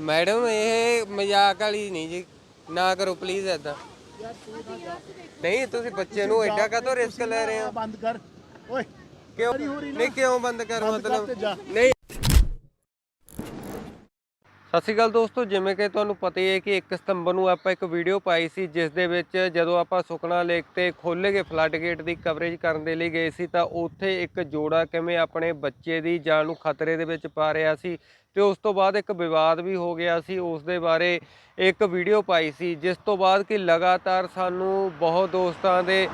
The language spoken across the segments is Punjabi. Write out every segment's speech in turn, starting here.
ਮੈਡਮ ਇਹ ਮਜ਼ਾਕ ਵਾਲੀ ਨਹੀਂ ਜੀ। ਨਾ ਕਰੋ ਪਲੀਜ਼ ਐਦਾਂ ਨਹੀਂ ਤੁਸੀਂ ਬੱਚੇ ਨੂੰ ਐਡਾ ਕਾਹਤੋਂ ਰਿਸਕ ਲੈ ਰਹੇ ਹੋ? ਬੰਦ ਕਰ। ਓਏ ਕਿਉਂ। ਨਹੀਂ ਕਿਉਂ ਬੰਦ ਕਰ ਮਤਲਬ। ਨਹੀਂ ਸਤਿ ਸ਼੍ਰੀ ਅਕਾਲ ਦੋਸਤੋ, ਜਿਵੇਂ ਕਿ ਤੁਹਾਨੂੰ ਪਤਾ ਹੀ ਹੈ ਕਿ 1 ਸਤੰਬਰ ਨੂੰ ਆਪਾਂ ਇੱਕ ਵੀਡੀਓ ਪਾਈ ਸੀ, ਜਿਸ ਦੇ ਵਿੱਚ ਜਦੋਂ ਆਪਾਂ ਸੁਖਨਾ ਲੇਕ ਤੇ ਖੋਲੇ ਗਏ ਫਲੱਡ ਗੇਟ ਦੀ ਕਵਰੇਜ ਕਰਨ ਦੇ ਲਈ ਗਏ ਸੀ, ਤਾਂ ਉੱਥੇ ਇੱਕ ਜੋੜਾ ਕਿਵੇਂ ਆਪਣੇ ਬੱਚੇ ਦੀ ਜਾਨ ਨੂੰ ਖਤਰੇ ਦੇ ਵਿੱਚ ਪਾ ਰਿਹਾ ਸੀ ਤੇ ਉਸ ਤੋਂ ਬਾਅਦ ਇੱਕ ਵਿਵਾਦ ਵੀ ਹੋ ਗਿਆ ਸੀ, ਉਸ ਦੇ ਬਾਰੇ ਇੱਕ ਵੀਡੀਓ ਪਾਈ ਸੀ, ਜਿਸ ਤੋਂ ਬਾਅਦ ਕਿ ਲਗਾਤਾਰ ਸਾਨੂੰ ਬਹੁਤ ਦੋਸਤਾਂ ਦੇ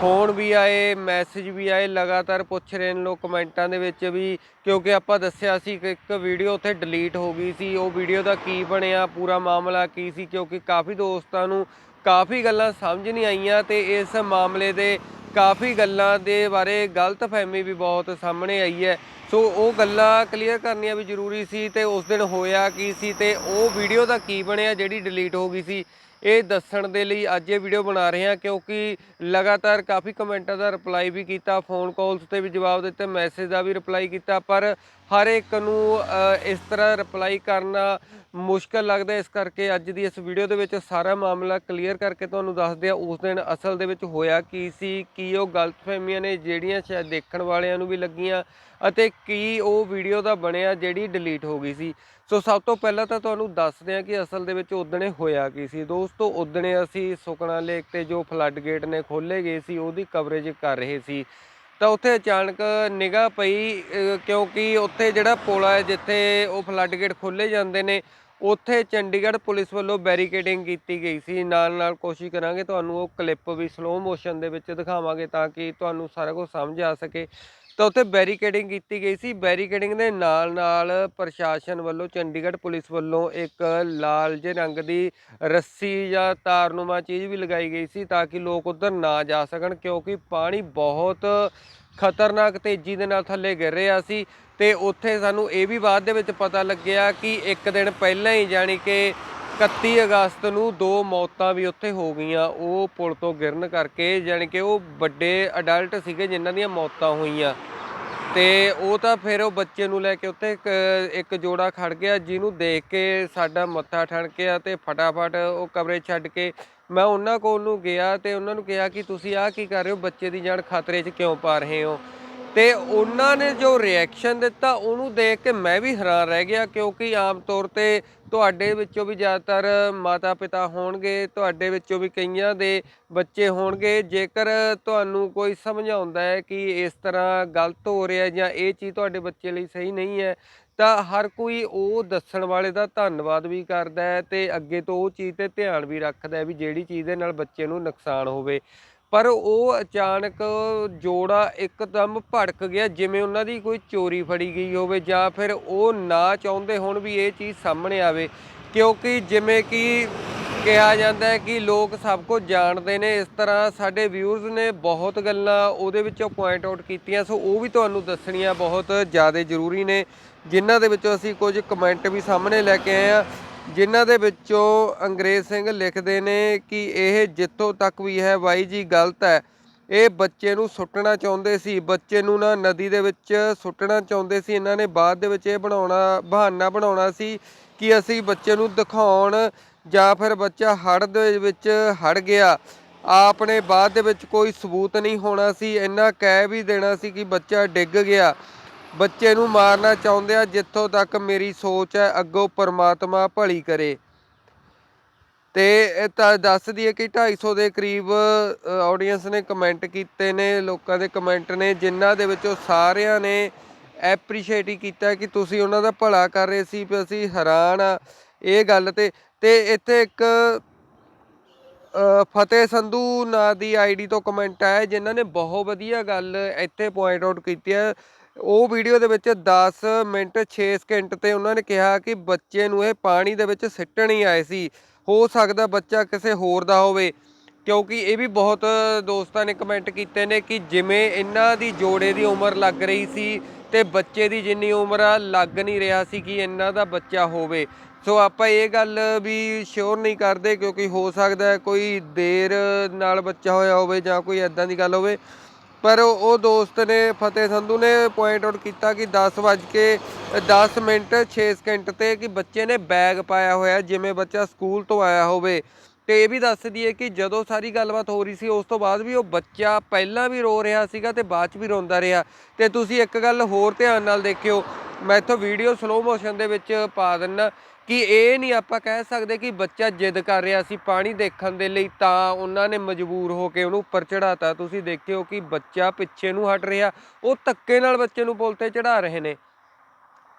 ਫੋਨ ਵੀ ਆਏ, ਮੈਸੇਜ ਵੀ ਆਏ, ਲਗਾਤਾਰ ਪੁੱਛ ਰਹੇ ਨੇ ਲੋਕ ਕਮੈਂਟਾਂ ਦੇ ਵਿੱਚ ਵੀ, ਕਿਉਂਕਿ ਆਪਾਂ ਦੱਸਿਆ ਸੀ ਕਿ ਇੱਕ ਵੀਡੀਓ ਉੱਥੇ ਡਿਲੀਟ ਹੋ ਗਈ ਸੀ। ਉਹ ਵੀਡੀਓ ਦਾ ਕੀ ਬਣਿਆ, ਪੂਰਾ ਮਾਮਲਾ ਕੀ ਸੀ? ਕਿਉਂਕਿ ਕਾਫੀ ਦੋਸਤਾਂ ਨੂੰ ਕਾਫੀ ਗੱਲਾਂ ਸਮਝ ਨਹੀਂ ਆਈਆਂ ਤੇ ਇਸ ਮਾਮਲੇ ਦੇ ਕਾਫੀ ਗੱਲਾਂ ਦੇ ਬਾਰੇ ਗਲਤਫਹਿਮੀ ਵੀ ਬਹੁਤ ਸਾਹਮਣੇ ਆਈ ਹੈ। ਸੋ ਉਹ ਗੱਲਾਂ ਕਲੀਅਰ ਕਰਨੀਆਂ ਵੀ ਜ਼ਰੂਰੀ ਸੀ ਤੇ ਉਸ ਦਿਨ ਹੋਇਆ ਕੀ ਸੀ ਤੇ ਉਹ ਵੀਡੀਓ ਦਾ ਕੀ ਬਣਿਆ ਜਿਹੜੀ ਡਿਲੀਟ ਹੋ ਗਈ ਸੀ? ਇਹ ਦੱਸਣ ਦੇ ਲਈ ਅੱਜ ਇਹ ਵੀਡੀਓ ਬਣਾ ਰਹੇ ਹਾਂ ਕਿਉਂਕਿ ਲਗਾਤਾਰ ਕਾਫੀ ਕਮੈਂਟਾਂ ਦਾ ਰਿਪਲਾਈ ਵੀ ਕੀਤਾ ਫੋਨ ਕਾਲਸ ਤੇ ਵੀ ਜਵਾਬ ਦਿੱਤੇ ਮੈਸੇਜ ਦਾ ਵੀ ਰਿਪਲਾਈ ਕੀਤਾ, ਪਰ ਹਰ ਇੱਕ ਨੂੰ ਇਸ ਤਰ੍ਹਾਂ ਰਿਪਲਾਈ ਕਰਨਾ ਮੁਸ਼ਕਲ ਲੱਗਦਾ ਇਸ ਕਰਕੇ ਅੱਜ ਦੀ ਇਸ ਵੀਡੀਓ ਦੇ ਵਿੱਚ ਸਾਰਾ ਮਾਮਲਾ ਕਲੀਅਰ ਕਰਕੇ ਤੁਹਾਨੂੰ ਦੱਸਦੇ ਆ ਉਸ ਦਿਨ ਅਸਲ ਦੇ ਵਿੱਚ ਹੋਇਆ ਕੀ ਸੀ, ਕੀ ਉਹ ਗਲਤਫਹਿਮੀਆਂ ਨੇ ਜਿਹੜੀਆਂ ਸ਼ਾਇਦ ਦੇਖਣ ਵਾਲਿਆਂ ਨੂੰ ਵੀ ਲੱਗੀਆਂ ਅਤੇ ਕੀ ਉਹ ਵੀਡੀਓ ਦਾ ਬਣਿਆ ਜਿਹੜੀ ਡਿਲੀਟ ਹੋ ਗਈ ਸੀ। ਸੋ ਸਭ ਤੋਂ ਪਹਿਲਾਂ ਤਾਂ ਤੁਹਾਨੂੰ ਦੱਸਦੇ ਹਾਂ ਕਿ ਅਸਲ ਦੇ ਵਿੱਚ ਉਦਣੇ ਹੋਇਆ ਕੀ ਸੀ। ਦੋਸਤੋ, ਉਦਣੇ ਅਸੀਂ ਸੁਕਣਾ ਲੇਕ ਤੇ ਜੋ ਫਲੱਡ ਗੇਟ ਨੇ ਖੋਲੇ ਗਏ ਸੀ, ਉਹਦੀ ਕਵਰੇਜ ਕਰ ਰਹੇ ਸੀ। ਤਾਂ ਉੱਥੇ ਅਚਾਨਕ ਨਿਗਾਹ ਪਈ ਕਿਉਂਕਿ ਉੱਥੇ ਜਿਹੜਾ ਪੁਲ ਹੈ ਜਿੱਥੇ ਉਹ ਫਲੱਡ ਗੇਟ ਖੋਲੇ ਜਾਂਦੇ ਨੇ, ਉੱਥੇ ਚੰਡੀਗੜ੍ਹ ਪੁਲਿਸ ਵੱਲੋਂ ਬੈਰੀਕੇਡਿੰਗ ਕੀਤੀ ਗਈ ਸੀ। ਨਾਲ ਨਾਲ ਕੋਸ਼ਿਸ਼ ਕਰਾਂਗੇ ਤੁਹਾਨੂੰ ਉਹ ਕਲਿੱਪ ਵੀ ਸਲੋ ਮੋਸ਼ਨ ਦੇ ਵਿੱਚ ਦਿਖਾਵਾਂਗੇ ਤਾਂ ਕਿ ਤੁਹਾਨੂੰ ਸਾਰਾ ਕੁਝ ਸਮਝ ਆ ਸਕੇ। ਤਾਂ ਉੱਥੇ ਬੈਰੀਕੇਡਿੰਗ ਕੀਤੀ ਗਈ ਸੀ। ਬੈਰੀਕੇਡਿੰਗ ਦੇ ਨਾਲ ਨਾਲ ਪ੍ਰਸ਼ਾਸਨ ਵੱਲੋਂ ਚੰਡੀਗੜ੍ਹ ਪੁਲਿਸ ਵੱਲੋਂ ਇੱਕ ਲਾਲ ਜੇ ਰੰਗ ਦੀ ਰੱਸੀ ਜਾਂ ਤਾਰਨੁਮਾ ਚੀਜ਼ ਵੀ ਲਗਾਈ ਗਈ ਸੀ ਤਾਂ ਕਿ ਲੋਕ ਉਧਰ ਨਾ ਜਾ ਸਕਣ ਕਿਉਂਕਿ ਪਾਣੀ ਬਹੁਤ ਖਤਰਨਾਕ ਤੇਜ਼ੀ ਦੇ ਨਾਲ ਥੱਲੇ ਗਿਰ ਰਿਹਾ ਸੀ ਤੇ ਉੱਥੇ ਸਾਨੂੰ ਇਹ ਵੀ ਬਾਅਦ ਦੇ ਵਿੱਚ ਪਤਾ ਲੱਗਿਆ ਕਿ ਇੱਕ ਦਿਨ ਪਹਿਲਾਂ ਹੀ ਜਾਣੀ ਕਿ 31 ਅਗਸਤ ਨੂੰ ਦੋ ਮੌਤਾਂ ਵੀ ਉੱਥੇ ਹੋ ਗਈਆਂ। ਉਹ ਪੁਲ ਤੋਂ ਗਿਰਨ ਕਰਕੇ ਜਾਣੀ ਕਿ ਉਹ ਵੱਡੇ ਅਡਲਟ ਸੀਗੇ ਜਿਨ੍ਹਾਂ ਦੀਆਂ ਮੌਤਾਂ ਹੋਈਆਂ। ਤੇ ਉਹ ਤਾਂ ਫਿਰ ਉਹ ਬੱਚੇ ਨੂੰ ਲੈ ਕੇ ਉੱਥੇ ਇੱਕ ਜੋੜਾ ਖੜ ਗਿਆ ਜਿਹਨੂੰ ਦੇਖ ਕੇ ਸਾਡਾ ਮੱਥਾ ਠਣਕਿਆ ਤੇ ਫਟਾਫਟ ਉਹ ਕਵਰੇਜ ਛੱਡ ਕੇ ਮੈਂ ਉਹਨਾਂ ਕੋਲ ਨੂੰ ਗਿਆ ਤੇ ਉਹਨਾਂ ਨੂੰ ਕਿਹਾ ਕਿ ਤੁਸੀਂ ਆਹ ਕੀ ਕਰ ਰਹੇ ਹੋ? ਬੱਚੇ ਦੀ ਜਾਨ ਖਤਰੇ 'ਚ ਕਿਉਂ ਪਾ ਰਹੇ ਹੋ? ਤੇ ਉਹਨਾਂ ਨੇ ਜੋ ਰਿਐਕਸ਼ਨ ਦਿੱਤਾ, ਉਹਨੂੰ ਦੇਖ ਕੇ ਮੈਂ ਵੀ ਹੈਰਾਨ ਰਹਿ ਗਿਆ, ਕਿਉਂਕਿ ਆਮ ਤੌਰ ਤੇ ਤੁਹਾਡੇ ਵਿੱਚੋਂ ਵੀ ਜ਼ਿਆਦਾਤਰ ਮਾਤਾ ਪਿਤਾ ਹੋਣਗੇ, ਤੁਹਾਡੇ ਵਿੱਚੋਂ ਵੀ ਕਈਆਂ ਦੇ ਬੱਚੇ ਹੋਣਗੇ। ਜੇਕਰ ਤੁਹਾਨੂੰ ਕੋਈ ਸਮਝਾਉਂਦਾ ਹੈ ਕਿ ਇਸ ਤਰ੍ਹਾਂ ਗਲਤ ਹੋ ਰਿਹਾ ਜਾਂ ਇਹ ਚੀਜ਼ ਤੁਹਾਡੇ ਬੱਚੇ ਲਈ ਸਹੀ ਨਹੀਂ ਹੈ, ਤਾਂ ਹਰ ਕੋਈ ਉਹ ਦੱਸਣ ਵਾਲੇ ਦਾ ਧੰਨਵਾਦ ਵੀ ਕਰਦਾ ਹੈ ਤੇ ਅੱਗੇ ਤੋਂ ਉਹ ਚੀਜ਼ ਤੇ ਧਿਆਨ ਵੀ ਰੱਖਦਾ ਹੈ ਵੀ ਜਿਹੜੀ ਚੀਜ਼ ਦੇ ਨਾਲ ਬੱਚੇ ਨੂੰ ਨੁਕਸਾਨ ਹੋਵੇ। ਪਰ ਉਹ ਅਚਾਨਕ ਜੋੜਾ ਇੱਕਦਮ ਭੜਕ ਗਿਆ, ਜਿਵੇਂ ਉਹਨਾਂ ਦੀ ਕੋਈ ਚੋਰੀ ਫੜੀ ਗਈ ਹੋਵੇ ਜਾਂ ਫਿਰ ਉਹ ਨਾ ਚਾਹੁੰਦੇ ਹੋਣ ਵੀ ਇਹ ਚੀਜ਼ ਸਾਹਮਣੇ ਆਵੇ। ਕਿਉਂਕਿ ਜਿਵੇਂ ਕਿ ਕਿਹਾ ਜਾਂਦਾ ਹੈ ਕਿ ਲੋਕ ਸਭ ਕੁਝ ਜਾਣਦੇ ਨੇ, ਇਸ ਤਰ੍ਹਾਂ ਸਾਡੇ ਵਿਊਅਰਸ ਨੇ ਬਹੁਤ ਗੱਲਾਂ ਉਹਦੇ ਵਿੱਚੋਂ ਪੁਆਇੰਟ ਆਊਟ ਕੀਤੀਆਂ, ਸੋ ਉਹ ਵੀ ਤੁਹਾਨੂੰ ਦੱਸਣੀਆਂ ਬਹੁਤ ਜ਼ਿਆਦਾ ਜ਼ਰੂਰੀ ਨੇ, ਜਿਨ੍ਹਾਂ ਦੇ ਵਿੱਚੋਂ ਅਸੀਂ ਕੁਝ ਕਮੈਂਟ ਵੀ ਸਾਹਮਣੇ ਲੈ ਕੇ ਆਏ ਆ ਜਿਨ੍ਹਾਂ ਦੇ ਵਿੱਚੋਂ ਅੰਗਰੇਜ਼ ਸਿੰਘ ਲਿਖਦੇ ਨੇ ਕਿ ਇਹ ਜਿੱਥੋਂ ਤੱਕ ਵੀ ਹੈ, ਬਾਈ ਜੀ, ਗਲਤ ਹੈ। ਇਹ ਬੱਚੇ ਨੂੰ ਸੁੱਟਣਾ ਚਾਹੁੰਦੇ ਸੀ। ਬੱਚੇ ਨੂੰ ਨਾ ਨਦੀ ਦੇ ਵਿੱਚ ਸੁੱਟਣਾ ਚਾਹੁੰਦੇ ਸੀ। ਇਹਨਾਂ ਨੇ ਬਾਅਦ ਦੇ ਵਿੱਚ ਇਹ ਬਣਾਉਣਾ, ਬਹਾਨਾ ਬਣਾਉਣਾ ਸੀ ਕਿ ਅਸੀਂ ਬੱਚੇ ਨੂੰ ਦਿਖਾਉਣ ਜਾਂ ਫਿਰ ਬੱਚਾ ਹੜ੍ਹ ਦੇ ਵਿੱਚ ਹੜ ਗਿਆ। ਆਪ ਨੇ ਬਾਅਦ ਦੇ ਵਿੱਚ ਕੋਈ ਸਬੂਤ ਨਹੀਂ ਹੋਣਾ ਸੀ। ਇੰਨਾ ਕਹਿ ਵੀ ਦੇਣਾ ਸੀ ਕਿ ਬੱਚਾ ਡਿੱਗ ਗਿਆ। ਬੱਚੇ ਨੂੰ ਮਾਰਨਾ ਚਾਹੁੰਦੇ ਆ, ਜਿੱਥੋਂ ਤੱਕ ਮੇਰੀ ਸੋਚ ਹੈ, ਅੱਗੋਂ ਪਰਮਾਤਮਾ ਭਲੀ ਕਰੇ। ਤੇ ਇਹ ਤਾਂ ਦੱਸ ਦਈਏ ਕਿ 250 ਦੇ ਕਰੀਬ ਆਡੀਅנס ਨੇ ਕਮੈਂਟ ਕੀਤੇ ਨੇ, ਲੋਕਾਂ ਦੇ ਕਮੈਂਟ ਨੇ, ਜਿਨ੍ਹਾਂ ਦੇ ਵਿੱਚੋਂ ਸਾਰਿਆਂ ਨੇ ਐਪਰੀਸ਼ੀਏਟ ਹੀ ਕੀਤਾ ਕਿ ਤੁਸੀਂ ਉਹਨਾਂ ਦਾ ਭਲਾ ਕਰ ਰਹੇ ਸੀ, ਵੀ ਅਸੀਂ ਹੈਰਾਨ ਆ। ਇਹ ਗੱਲ ਤੇ ਤੇ ਇੱਥੇ ਇੱਕ ਫਤਿਹ ਸੰਧੂ ਨਾਂ ਦੀ ਆਈਡੀ ਤੋਂ ਕਮੈਂਟ ਆਇਆ, ਜਿਨ੍ਹਾਂ ਨੇ ਬਹੁਤ ਵਧੀਆ ਗੱਲ ਇੱਥੇ ਪੁਆਇੰਟ ਆਊਟ ਕੀਤੀ ਹੈ। ਉਹ ਵੀਡੀਓ ਦੇ ਵਿੱਚ 10 ਮਿੰਟ 6 ਸਕਿੰਟ ਤੇ ਉਹਨਾਂ ਨੇ ਕਿਹਾ ਕਿ ਬੱਚੇ ਨੂੰ ਇਹ ਪਾਣੀ ਦੇ ਵਿੱਚ ਸਿੱਟਣ ਹੀ ਆਏ ਸੀ। ਹੋ ਸਕਦਾ ਬੱਚਾ ਕਿਸੇ ਹੋਰ ਦਾ ਹੋਵੇ। ਕਿਉਂਕਿ ਇਹ ਵੀ ਬਹੁਤ ਦੋਸਤਾਂ ਨੇ ਕਮੈਂਟ ਕੀਤੇ ਨੇ ਕਿ ਜਿਵੇਂ ਇਹਨਾਂ ਦੀ ਜੋੜੇ ਦੀ ਉਮਰ ਲੱਗ ਰਹੀ ਸੀ ਤੇ ਬੱਚੇ ਦੀ ਜਿੰਨੀ ਉਮਰ ਆ, ਲੱਗ ਨਹੀਂ ਰਿਹਾ ਸੀ ਕਿ ਇਹਨਾਂ ਦਾ ਬੱਚਾ ਹੋਵੇ। ਸੋ ਆਪਾਂ ਇਹ ਗੱਲ ਵੀ ਸ਼ੋਰ ਨਹੀਂ ਕਰਦੇ ਕਿਉਂਕਿ ਹੋ ਸਕਦਾ ਕੋਈ ਦੇਰ ਨਾਲ ਬੱਚਾ ਹੋਇਆ ਹੋਵੇ ਜਾਂ ਕੋਈ ਐਦਾਂ ਦੀ ਗੱਲ ਹੋਵੇ। ਪਰ ਉਹ ਦੋਸਤ ਨੇ, ਫਤਿਹ ਸੰਧੂ ਨੇ ਪੁਆਇੰਟ ਆਊਟ ਕੀਤਾ ਕਿ 10 ਵੱਜ ਕੇ 10 ਮਿੰਟ 6 ਸਕਿੰਟ ਤੇ ਕਿ ਬੱਚੇ ਨੇ ਬੈਗ ਪਾਇਆ ਹੋਇਆ, ਜਿਵੇਂ ਬੱਚਾ ਸਕੂਲ ਤੋਂ ਆਇਆ ਹੋਵੇ। ਤੇ ਇਹ ਵੀ ਦੱਸਦੀ ਹੈ ਕਿ ਜਦੋਂ ਸਾਰੀ ਗੱਲਬਾਤ ਹੋ ਰਹੀ ਸੀ, ਉਸ ਤੋਂ ਬਾਅਦ ਵੀ ਉਹ ਬੱਚਾ ਪਹਿਲਾਂ ਵੀ ਰੋ ਰਿਹਾ ਸੀਗਾ ਤੇ ਬਾਅਦ ਚ ਵੀ ਰੋਂਦਾ ਰਿਹਾ। ਤੇ ਤੁਸੀਂ ਇੱਕ ਗੱਲ ਹੋਰ ਧਿਆਨ ਨਾਲ ਦੇਖਿਓ, ਮੈਂ ਇੱਥੋਂ ਵੀਡੀਓ ਸਲੋ ਮੋਸ਼ਨ ਦੇ ਵਿੱਚ ਪਾ ਦਿੰਨਾ। ਕਿ ਇਹ ਨਹੀਂ ਆਪਾਂ ਕਹਿ ਸਕਦੇ ਕਿ ਬੱਚਾ ਜਿੱਦ ਕਰ ਰਿਹਾ ਸੀ ਪਾਣੀ ਦੇਖਣ ਦੇ ਲਈ, ਤਾਂ ਉਹਨਾਂ ਨੇ ਮਜਬੂਰ ਹੋ ਕੇ ਉਹਨੂੰ ਉੱਪਰ ਚੜਾਤਾ ਤੁਸੀਂ ਦੇਖਿਓ ਕਿ ਬੱਚਾ ਪਿੱਛੇ ਨੂੰ ਹਟ ਰਿਹਾ, ਉਹ ਧੱਕੇ ਨਾਲ ਬੱਚੇ ਨੂੰ ਪੁਲ ਤੇ ਚੜਾ ਰਹੇ ਨੇ।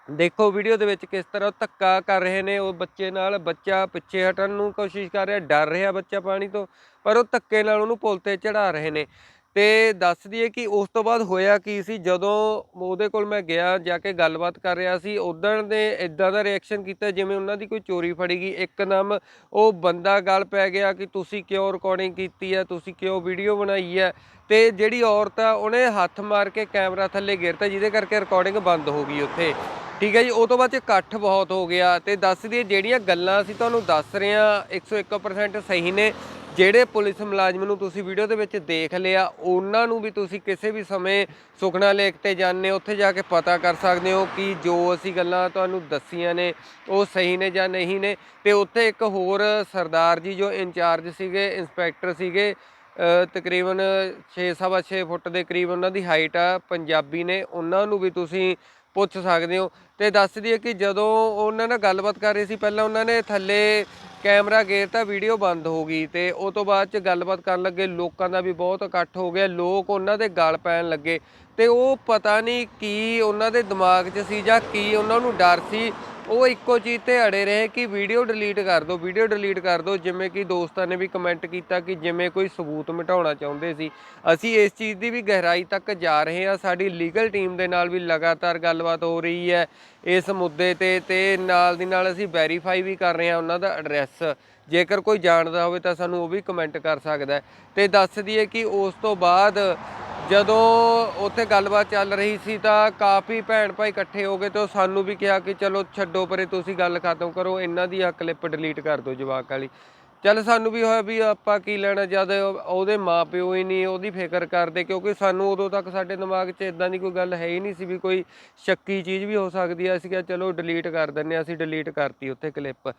ਦੇਖੋ ਵੀਡੀਓ ਦੇ ਵਿੱਚ ਕਿਸ ਤਰ੍ਹਾਂ ਉਹ ਧੱਕਾ ਕਰ ਰਹੇ ਨੇ, ਉਹ ਬੱਚੇ ਨਾਲ ਬੱਚਾ ਪਿੱਛੇ ਹਟਣ ਨੂੰ ਕੋਸ਼ਿਸ਼ ਕਰ ਰਿਹਾ, ਡਰ ਰਿਹਾ ਬੱਚਾ ਪਾਣੀ ਤੋਂ, ਪਰ ਉਹ ਧੱਕੇ ਨਾਲ ਉਹਨੂੰ ਪੁਲ ਤੇ ਚੜਾ ਰਹੇ ਨੇ। ਤੇ ਦੱਸ ਦਈਏ ਕਿ ਉਸ ਤੋਂ ਬਾਅਦ ਹੋਇਆ ਕੀ ਸੀ? ਜਦੋਂ ਉਹਦੇ ਕੋਲ ਮੈਂ ਗਿਆ, ਜਾ ਕੇ ਗੱਲਬਾਤ ਕਰ ਰਿਹਾ ਸੀ ਉਦੋਂ ਦੇ ਇਦਾਂ ਦਾ ਰਿਐਕਸ਼ਨ ਕੀਤਾ ਜਿਵੇਂ ਉਹਨਾਂ ਦੀ ਕੋਈ ਚੋਰੀ ਫੜੀ ਗਈ। ਇੱਕਦਮ ਉਹ ਬੰਦਾ ਗੱਲ ਪੈ ਗਿਆ ਕਿ ਤੁਸੀਂ ਕਿਉਂ ਰਿਕਾਰਡਿੰਗ ਕੀਤੀ ਹੈ? ਤੁਸੀਂ ਕਿਉਂ ਵੀਡੀਓ ਬਣਾਈ ਹੈ? ਤੇ ਜਿਹੜੀ ਔਰਤ ਆ, ਉਹਨੇ ਹੱਥ ਮਾਰ ਕੇ ਕੈਮਰਾ ਥੱਲੇ ਗਿਰਤਾ, ਜਿਹਦੇ ਕਰਕੇ ਰਿਕਾਰਡਿੰਗ ਬੰਦ ਹੋ ਗਈ ਉੱਥੇ। ਠੀਕ ਹੈ ਜੀ? ਉਹ ਤੋਂ ਬਾਅਦ ਚ ਇਕੱਠ ਬਹੁਤ ਹੋ ਗਿਆ। ਤੇ ਦੱਸ ਦਈਏ ਜਿਹੜੀਆਂ ਗੱਲਾਂ ਅਸੀਂ ਤੁਹਾਨੂੰ ਦੱਸ ਰਹੇ ਹਾਂ 101% ਸਹੀ ਨੇ। ਜਿਹੜੇ ਪੁਲਿਸ ਮੁਲਾਜ਼ਮ ਨੂੰ ਤੁਸੀਂ ਵੀਡੀਓ ਦੇ ਵਿੱਚ ਦੇਖ ਲਿਆ ਉਹਨਾਂ ਨੂੰ ਵੀ ਤੁਸੀਂ ਕਿਸੇ ਵੀ ਸਮੇਂ ਸੁਖਨਾ ਲੇਕ ਤੇ ਜਾਂਦੇ ਹੋ ਉੱਥੇ ਜਾ ਕੇ ਪਤਾ ਕਰ ਸਕਦੇ ਹੋ ਕਿ ਜੋ ਅਸੀਂ ਗੱਲਾਂ ਤੁਹਾਨੂੰ ਦੱਸੀਆਂ ਨੇ ਉਹ ਸਹੀ ਨੇ ਜਾਂ ਨਹੀਂ ਨੇ। ਤੇ ਉੱਥੇ ਇੱਕ ਹੋਰ ਸਰਦਾਰ ਜੀ ਜੋ ਇੰਚਾਰਜ ਸੀਗੇ ਇੰਸਪੈਕਟਰ ਸੀਗੇ ਅ, ਤਕਰੀਬਨ 6.5 ਫੁੱਟ ਦੇ ਕਰੀਬ ਉਹਨਾਂ ਦੀ ਹਾਈਟ ਆ ਪੰਜਾਬੀ ਨੇ ਉਹਨਾਂ ਨੂੰ ਵੀ ਤੁਸੀਂ ਪੁੱਛ ਸਕਦੇ ਹੋ। ਤੇ ਦੱਸਦੀ ਹੈ ਕਿ ਜਦੋਂ ਉਹਨਾਂ ਨਾਲ ਗੱਲਬਾਤ ਕਰ ਰਹੀ ਸੀ, ਪਹਿਲਾਂ ਉਹਨਾਂ ਨੇ ਥੱਲੇ ਕੈਮਰਾ ਗੇਰਤਾ ਵੀਡੀਓ ਬੰਦ ਹੋ ਗਈ ਤੇ ਉਹ ਤੋਂ ਬਾਅਦ ਚ ਗੱਲਬਾਤ ਕਰਨ ਲੱਗੇ, ਲੋਕਾਂ ਦਾ ਵੀ ਬਹੁਤ ਇਕੱਠ ਹੋ ਗਿਆ, ਲੋਕ ਉਹਨਾਂ ਦੇ ਗਲ ਪੈਣ ਲੱਗੇ ਤੇ ਉਹ ਪਤਾ ਨਹੀਂ ਕੀ ਉਹਨਾਂ ਦੇ ਦਿਮਾਗ 'ਚ ਸੀ ਜਾਂ ਕੀ ਉਹਨਾਂ ਨੂੰ ਡਰ ਸੀ ਉਹ ਇੱਕੋ ਚੀਜ਼ ਤੇ ਅੜੇ ਰਹੇ ਕਿ ਵੀਡੀਓ ਡਿਲੀਟ ਕਰ ਦਿਓ ਵੀਡੀਓ ਡਿਲੀਟ ਕਰ ਦਿਓ। ਜਿਵੇਂ ਕਿ ਦੋਸਤਾਂ ਨੇ ਵੀ ਕਮੈਂਟ ਕੀਤਾ ਕਿ ਜਿਵੇਂ ਕੋਈ ਸਬੂਤ ਮਿਟਾਉਣਾ ਚਾਹੁੰਦੇ ਸੀ। ਅਸੀਂ ਇਸ ਚੀਜ਼ ਦੀ ਵੀ ਗਹਿਰਾਈ ਤੱਕ ਜਾ ਰਹੇ ਹਾਂ। ਸਾਡੀ ਲੀਗਲ ਟੀਮ ਦੇ ਨਾਲ ਵੀ ਲਗਾਤਾਰ ਗੱਲਬਾਤ ਹੋ ਰਹੀ ਹੈ। ਇਸ ਮੁੱਦੇ ਤੇ ਤੇ ਨਾਲ ਦੀ ਨਾਲ ਅਸੀਂ ਵੈਰੀਫਾਈ ਵੀ ਕਰ ਰਹੇ ਹਾਂ ਉਹਨਾਂ ਦਾ ਐਡਰੈਸ ਜੇਕਰ ਕੋਈ ਜਾਣਦਾ ਹੋਵੇ ਤਾਂ ਸਾਨੂੰ ਉਹ ਵੀ ਕਮੈਂਟ ਕਰ ਸਕਦਾ ਹੈ। ਤੇ ਦੱਸ ਦਈਏ ਕਿ ਉਸ ਤੋਂ ਬਾਅਦ ਜਦੋਂ ਉੱਥੇ ਗੱਲਬਾਤ ਚੱਲ ਰਹੀ ਸੀ ਤਾਂ ਕਾਫੀ ਭੈਣ ਭਾਈ ਇਕੱਠੇ ਹੋ ਗਏ ਤੇ ਉਹ ਸਾਨੂੰ ਵੀ ਕਿਹਾ ਕਿ ਚਲੋ ਛੱਡੋ ਪਰੇ, ਤੁਸੀਂ ਗੱਲ ਖਤਮ ਕਰੋ, ਇਹਨਾਂ ਦੀ ਆ ਕਲਿੱਪ ਡਿਲੀਟ ਕਰ ਦਿਓ ਜਵਾਕ ਵਾਲੀ। ਚੱਲ ਸਾਨੂੰ ਵੀ ਹੋਇਆ ਵੀ ਆਪਾਂ ਕੀ ਲੈਣਾ, ਜਦ ਉਹਦੇ ਮਾਪਿਓ ਹੀ ਨਹੀਂ, ਉਹਦੀ ਫਿਕਰ ਕਰਦੇ, ਕਿਉਂਕਿ ਸਾਨੂੰ ਉਦੋਂ ਤੱਕ ਸਾਡੇ ਦਿਮਾਗ 'ਚ ਇਦਾਂ ਦੀ ਕੋਈ ਗੱਲ ਹੈ ਹੀ ਨਹੀਂ ਸੀ ਵੀ ਕੋਈ ਸ਼ੱਕੀ ਚੀਜ਼ ਵੀ ਹੋ ਸਕਦੀ ਹੈ। ਅਸੀਂ ਕਿਹਾ ਚਲੋ ਡਿਲੀਟ ਕਰ ਦਿੰਨੇ ਹਾਂ, ਅਸੀਂ ਡਿਲੀਟ ਕਰਤੀ ਉੱਥੇ ਕਲਿੱਪ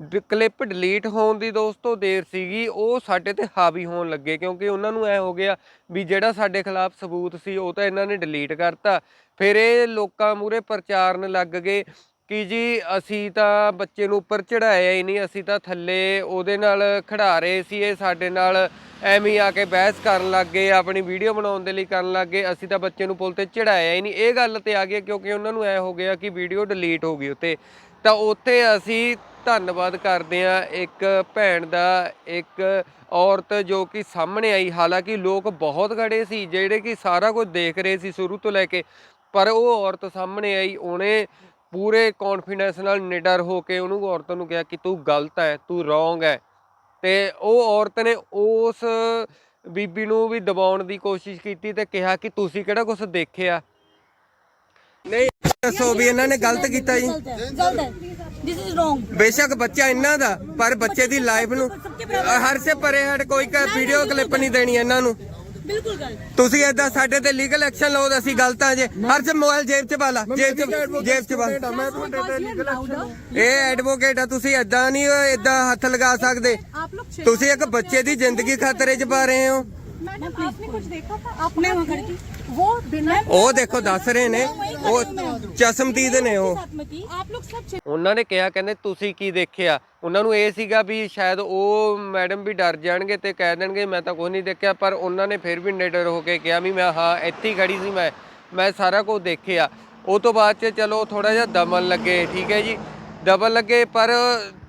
ਕਲਿੱਪ ਡਿਲੀਟ ਹੋਣ ਦੀ ਦੋਸਤੋ ਦੇਰ ਸੀਗੀ, ਉਹ ਸਾਡੇ ਤੇ ਹਾਵੀ ਹੋਣ ਲੱਗੇ ਕਿਉਂਕਿ ਉਹਨਾਂ ਨੂੰ ਐ ਹੋ ਗਿਆ ਵੀ ਜਿਹੜਾ ਸਾਡੇ ਖਿਲਾਫ ਸਬੂਤ ਸੀ, ਉਹ ਤਾਂ ਇਹਨਾਂ ਨੇ ਡਿਲੀਟ ਕਰਤਾ। ਫਿਰ ਇਹ ਲੋਕਾਂ ਮੂਰੇ ਪ੍ਰਚਾਰਨ ਲੱਗ ਗਏ ਕਿ ਜੀ ਅਸੀਂ ਤਾਂ ਬੱਚੇ ਨੂੰ ਉੱਪਰ ਚੜਾਇਆ ਹੀ ਨਹੀਂ, ਅਸੀਂ ਤਾਂ ਥੱਲੇ ਉਹਦੇ ਨਾਲ ਖੜਾ ਰਹੇ ਸੀ, ਇਹ ਸਾਡੇ ਨਾਲ ਐਵੇਂ ਆ ਕੇ ਬਹਿਸ ਕਰਨ ਲੱਗ ਗਏ, ਆਪਣੀ ਵੀਡੀਓ ਬਣਾਉਣ ਦੇ ਲਈ ਕਰਨ ਲੱਗ ਗਏ, ਅਸੀਂ ਤਾਂ ਬੱਚੇ ਨੂੰ ਪੁਲ ਤੇ ਚੜਾਇਆ ਹੀ ਨਹੀਂ। ਇਹ ਗੱਲ ਤੇ ਆ ਗਈ ਕਿਉਂਕਿ ਉਹਨਾਂ ਨੂੰ ਐ ਹੋ ਗਿਆ ਕਿ ਵੀਡੀਓ ਡਿਲੀਟ ਹੋ ਗਈ ਉੱਤੇ। ਤਾਂ ਉੱਥੇ ਅਸੀਂ ਧੰਨਵਾਦ ਕਰਦੇ ਆ ਇੱਕ ਭੈਣ ਦਾ, ਇੱਕ ਔਰਤ ਜੋ ਕਿ ਸਾਹਮਣੇ ਆਈ। ਹਾਲਾਂਕਿ ਲੋਕ ਬਹੁਤ ਖੜੇ ਸੀ, ਜਿਹੜੇ ਕਿ ਸਾਰਾ ਕੁਝ ਦੇਖ ਰਹੇ ਸੀ ਸ਼ੁਰੂ ਤੋਂ ਲੈ ਕੇ, ਪਰ ਉਹ ਔਰਤ ਸਾਹਮਣੇ ਆਈ, ਉਹਨੇ ਪੂਰੇ ਕੌਨਫੀਡੈਂਸ ਨਾਲ ਨਿਡਰ ਹੋ ਕੇ ਉਹਨੂੰ ਔਰਤ ਨੂੰ ਕਿਹਾ ਕਿ ਤੂੰ ਗਲਤ ਹੈ, ਤੂੰ ਰੋਂਗ ਹੈ। ਤੇ ਉਹ ਔਰਤ ਨੇ ਉਸ ਬੀਬੀ ਨੂੰ ਵੀ ਦਬਾਉਣ ਦੀ ਕੋਸ਼ਿਸ਼ ਕੀਤੀ ਤੇ ਕਿਹਾ ਕਿ ਤੁਸੀਂ ਕਿਹੜਾ ਕੁਝ ਦੇਖਿਆ? ਨਹੀਂ ਦੱਸੋ ਵੀ ਇਹਨਾਂ ਨੇ ਗਲਤ ਕੀਤਾ ਜੀ। ਦਿਸ ਇਜ਼ ਰੋਂਗ ਬੇਸ਼ੱਕ ਬੱਚਾ ਇਹਨਾਂ ਦਾ ਪਰ ਬੱਚੇ ਦੀ ਲਾਈਫ ਨੂੰ ਹਰ ਸੇ ਪਰੇ ਹਟ ਕੋਈ ਕਾ ਵੀਡੀਓ ਕਲਿੱਪ ਨਹੀਂ ਦੇਣੀ ਇਹਨਾਂ ਨੂੰ। ਬਿਲਕੁਲ ਗਲਤ। ਤੁਸੀਂ ਐਦਾਂ ਸਾਡੇ ਤੇ ਲੀਗਲ ਐਕਸ਼ਨ ਲਓ ਅਸੀਂ ਗਲਤਾਂ ਜੇ। ਹਰ ਸੇ ਮੋਬਾਈਲ ਜੇਬ 'ਚ ਪਾ ਲਾ ਜੇਬ 'ਚ ਜੇਬ 'ਚ ਪਾ। ਇਹ ਐਡਵੋਕੇਟ ਆ ਤੁਸੀਂ ਐਦਾਂ ਨਹੀਂ ਐਦਾਂ ਹੱਥ ਲਗਾ ਸਕਦੇ। ਤੁਸੀਂ ਇੱਕ ਬੱਚੇ ਦੀ ਜ਼ਿੰਦਗੀ ਖਤਰੇ 'ਚ ਪਾ ਰਹੇ ਹੋ। ਮੈਡਮ ਆਪਨੇ ਕੁਝ ਦੇਖਾ ਥਾ ਆਪਨੇ ਵਹਾਂ ਕਰਕੇ वो बिना ਉਹ ਦੇਖੋ ਦੱਸ ਰਹੇ ਨੇ ਉਹ ਚਸ਼ਮਦੀਦ ਨੇ ਉਹ साथ में थी आप लोग सब ਉਹਨਾਂ ਨੇ ਕਿਹਾ ਕਹਿੰਦੇ ਤੁਸੀਂ ਕੀ ਦੇਖਿਆ ਉਹਨਾਂ ਨੂੰ ਇਹ ਸੀਗਾ ਵੀ ਸ਼ਾਇਦ ਉਹ ਮੈਡਮ ਵੀ ਡਰ ਜਾਣਗੇ ਤੇ ਕਹਿ ਦੇਣਗੇ ਮੈਂ ਤਾਂ ਕੁਝ ਨਹੀਂ ਦੇਖਿਆ ਪਰ ਉਹਨਾਂ ਨੇ ਫਿਰ ਵੀ ਨਿਡਰ ਹੋ ਕੇ ਕਿਹਾ ਵੀ ਮੈਂ ਹਾਂ ਇੱਥੇ ਹੀ ਖੜੀ ਸੀ ਮੈਂ ਮੈਂ ਸਾਰਾ ਕੁਝ ਦੇਖਿਆ ਉਹ ਤੋਂ ਬਾਅਦ ਚ ਚਲੋ ਥੋੜਾ ਜਿਹਾ ਦਮਨ ਲੱਗੇ ਠੀਕ ਹੈ ਜੀ ਦਬਨ ਲੱਗੇ ਪਰ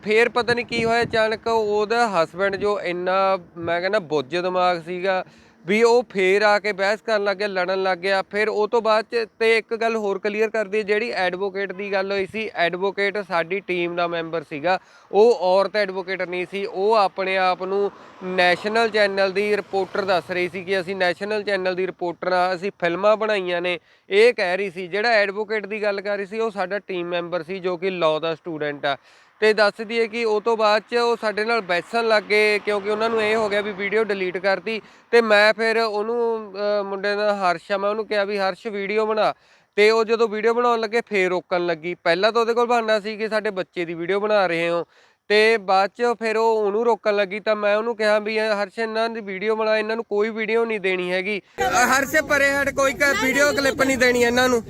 ਫੇਰ ਪਤਾ ਨਹੀਂ ਕੀ ਹੋਇਆ ਅਚਾਨਕ ਉਹਦਾ ਹਸਬੰਡ ਜੋ ਇੰਨਾ ਮੈਂ ਕਹਿੰਦਾ ਬੁੱਝ ਦਿਮਾਗ ਸੀਗਾ ਵੀ ਉਹ ਫੇਰ ਆ ਕੇ ਬਹਿਸ ਕਰਨ ਲੱਗ ਗਿਆ, ਲੜਨ ਲੱਗ ਗਿਆ। ਫਿਰ ਉਹ ਤੋਂ ਬਾਅਦ ਚ ਤੇ ਇੱਕ ਗੱਲ ਹੋਰ ਕਲੀਅਰ ਕਰਦੀ ਜਿਹੜੀ ਐਡਵੋਕੇਟ ਦੀ ਗੱਲ ਹੋਈ ਸੀ ਐਡਵੋਕੇਟ ਸਾਡੀ ਟੀਮ ਦਾ ਮੈਂਬਰ ਸੀਗਾ। ਉਹ ਔਰਤ ਐਡਵੋਕੇਟ ਨਹੀਂ ਸੀ, ਉਹ ਆਪਣੇ ਆਪ ਨੂੰ ਨੈਸ਼ਨਲ ਚੈਨਲ ਦੀ ਰਿਪੋਰਟਰ ਦੱਸ ਰਹੀ ਸੀ ਕਿ ਅਸੀਂ ਨੈਸ਼ਨਲ ਚੈਨਲ ਦੀ ਰਿਪੋਰਟਰ ਆ, ਅਸੀਂ ਫਿਲਮਾਂ ਬਣਾਈਆਂ ਨੇ। ਇਹ ਕਹਿ ਰਹੀ ਸੀ, ਜਿਹੜਾ ਐਡਵੋਕੇਟ ਦੀ ਗੱਲ ਕਰ ਰਹੀ ਸੀ, ਉਹ ਸਾਡਾ ਟੀਮ ਮੈਂਬਰ ਸੀ, ਜੋ ਕਿ ਲਾਅ ਦਾ ਸਟੂਡੈਂਟ ਆ। ਤੇ ਦੱਸ ਦਈਏ ਕਿ ਉਹ ਤੋਂ ਬਾਅਦ ਚ ਉਹ ਸਾਡੇ ਨਾਲ ਬੈਸਣ ਲੱਗ ਗਏ, ਕਿਉਂਕਿ ਉਹਨਾਂ ਨੂੰ ਇਹ ਹੋ ਗਿਆ ਵੀ ਵੀਡੀਓ ਡਿਲੀਟ ਕਰਤੀ ਤੇ ਮੈਂ ਫਿਰ ਉਹਨੂੰ ਮੁੰਡੇ ਦਾ ਹਰਸ਼ ਮੈਂ ਉਹਨੂੰ ਕਿਹਾ ਵੀ ਹਰਸ਼ ਵੀਡੀਓ ਬਣਾ। ਤੇ ਉਹ ਜਦੋਂ ਵੀਡੀਓ ਬਣਾਉਣ ਲੱਗੇ, ਫੇਰ ਰੋਕਣ ਲੱਗੀ। ਪਹਿਲਾਂ ਤਾਂ ਉਹਦੇ ਕੋਲ ਬਹਾਨਾ ਸੀ ਕਿ ਸਾਡੇ ਬੱਚੇ ਦੀ ਵੀਡੀਓ ਬਣਾ ਰਹੇ ਹੋ। ਤੇ ਬਾਅਦ ਚ ਫਿਰ ਉਹ ਉਹਨੂੰ ਰੋਕਣ ਲੱਗੀ ਤਾਂ ਮੈਂ ਉਹਨੂੰ ਕਿਹਾ ਵੀ ਹਰਸ਼, ਇਹਨਾਂ ਦੀ ਵੀਡੀਓ ਬਣਾ, ਇਹਨਾਂ ਨੂੰ ਕੋਈ ਵੀਡੀਓ ਨਹੀਂ ਦੇਣੀ ਹੈਗੀ। ਹਰਸ਼ ਪਰੇ ਹਟ ਕੋਈ ਵੀਡੀਓ ਕਲਿੱਪ ਨਹੀਂ ਦੇਣੀ ਇਹਨਾਂ ਨੂੰ।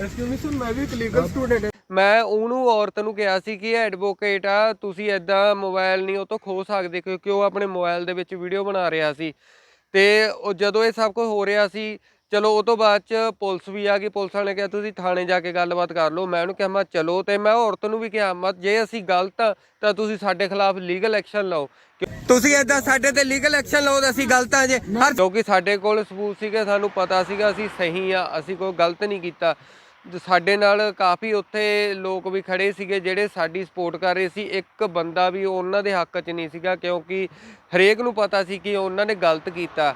ਐਕਸਕਿਊਜ਼ ਮੀ ਸਰ ਮੈਂ ਵੀ ਇੱਕ ਲੀਗਲ ਸਟੂਡੈਂਟ ਮੈਂ ਉਹਨੂੰ ਔਰਤ ਨੂੰ ਕਿਹਾ ਸੀ ਕਿ ਐਡਵੋਕੇਟ ਆ, ਤੁਸੀਂ ਐਦਾਂ ਮੋਬਾਈਲ ਨਹੀਂ ਉਹ ਤੋਂ ਖੋ ਸਕਦੇ ਕਿਉਂਕਿ ਉਹ ਆਪਣੇ ਮੋਬਾਈਲ ਦੇ ਵਿੱਚ ਵੀਡੀਓ ਬਣਾ ਰਿਹਾ ਸੀ। ਤੇ ਉਹ ਜਦੋਂ ਇਹ ਸਭ ਕੁਝ ਹੋ ਰਿਹਾ ਸੀ, ਚਲੋ ਉਹ ਤੋਂ ਬਾਅਦ ਚ ਪੁਲਿਸ ਵੀ ਆ ਗਈ, ਪੁਲਿਸ ਵਾਲੇ ਕਿਹਾ, ਤੁਸੀਂ ਥਾਣੇ ਜਾ ਕੇ ਗੱਲਬਾਤ ਕਰ ਲਓ। ਮੈਂ ਉਹਨੂੰ ਕਿਹਾ, ਮੈਂ ਚਲੋ। ਤੇ ਮੈਂ ਔਰਤ ਨੂੰ ਵੀ ਕਿਹਾ, ਮੈਂ ਜੇ ਅਸੀਂ ਗਲਤ ਆ, ਤਾਂ ਤੁਸੀਂ ਸਾਡੇ ਖਿਲਾਫ ਲੀਗਲ ਐਕਸ਼ਨ ਲਓ। ਤੁਸੀਂ ਐਦਾਂ ਸਾਡੇ ਤੇ ਲੀਗਲ ਐਕਸ਼ਨ ਲਓ ਅਸੀਂ ਗਲਤ ਆ ਜੇ। ਕਿਉਂਕਿ ਸਾਡੇ ਕੋਲ ਸਬੂਤ ਸੀਗੇ, ਸਾਨੂੰ ਪਤਾ ਸੀਗਾ, ਅਸੀਂ ਸਹੀ ਆ, ਅਸੀਂ ਕੋਈ ਗਲਤ ਨਹੀਂ ਕੀਤਾ। ਸਾਡੇ ਨਾਲ ਕਾਫੀ ਉੱਥੇ ਲੋਕ ਵੀ ਖੜੇ ਸੀਗੇ ਜਿਹੜੇ ਸਾਡੀ ਸਪੋਰਟ ਕਰ ਰਹੇ ਸੀ। ਇੱਕ ਬੰਦਾ ਵੀ ਉਹਨਾਂ ਦੇ ਹੱਕ 'ਚ ਨਹੀਂ ਸੀਗਾ ਕਿਉਂਕਿ ਹਰੇਕ ਨੂੰ ਪਤਾ ਸੀ ਕਿ ਉਹਨਾਂ ਨੇ ਗਲਤ ਕੀਤਾ।